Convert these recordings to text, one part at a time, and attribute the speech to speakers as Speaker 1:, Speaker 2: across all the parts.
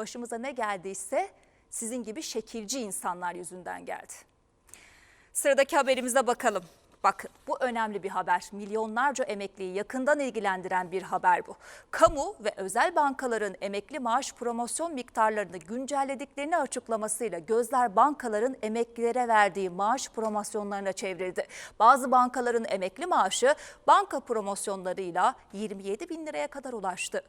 Speaker 1: Başımıza ne geldiyse sizin gibi şekilci insanlar yüzünden geldi. Sıradaki haberimize bakalım. Bakın bu önemli bir haber. Milyonlarca emekliyi yakından ilgilendiren bir haber bu. Kamu ve özel bankaların emekli maaş promosyon miktarlarını güncellediklerini açıklamasıyla gözler bankaların emeklilere verdiği maaş promosyonlarına çevrildi. Bazı bankaların emekli maaşı banka promosyonlarıyla 27 bin liraya kadar ulaştı.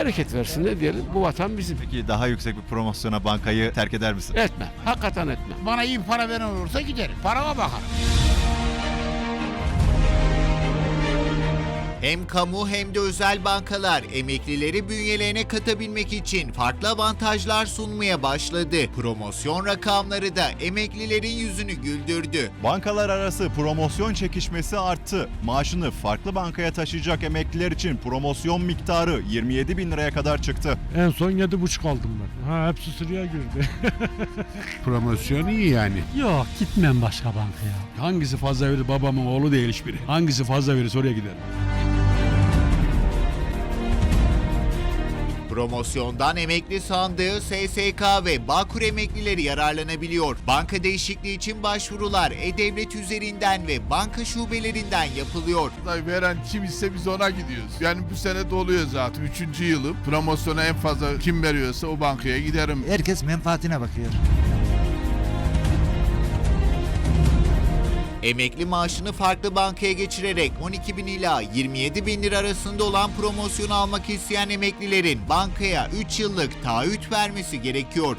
Speaker 2: Bereket versin ne diyelim bu vatan bizim.
Speaker 3: Peki daha yüksek bir promosyona bankayı terk eder misin?
Speaker 2: Etme. Hakikaten etme.
Speaker 4: Bana iyi para veren olursa giderim. Parama bakarım.
Speaker 5: Hem kamu hem de özel bankalar emeklileri bünyelerine katabilmek için farklı avantajlar sunmaya başladı. Promosyon rakamları da emeklilerin yüzünü güldürdü.
Speaker 3: Bankalar arası promosyon çekişmesi arttı. Maaşını farklı bankaya taşıyacak emekliler için promosyon miktarı 27 bin liraya kadar çıktı.
Speaker 6: En son yedi buçuk aldım ben. Ha hepsi sıraya girdi.
Speaker 4: Promosyon iyi yani.
Speaker 6: Yok gitmem başka bankaya. Hangisi fazla verir babamın oğlu değil hiçbiri. Hangisi fazla verir oraya giderim.
Speaker 5: Promosyondan emekli sandığı SSK ve Bağkur emeklileri yararlanabiliyor. Banka değişikliği için başvurular E-Devlet üzerinden ve banka şubelerinden yapılıyor.
Speaker 4: Da Veren kim ise biz ona gidiyoruz. Yani bu sene doluyor zaten. Üçüncü yılım. Promosyona en fazla kim veriyorsa o bankaya giderim.
Speaker 7: Herkes menfaatine bakıyor.
Speaker 5: Emekli maaşını farklı bankaya geçirerek 12 bin ila 27 bin lira arasında olan promosyonu almak isteyen emeklilerin bankaya 3 yıllık taahhüt vermesi gerekiyor.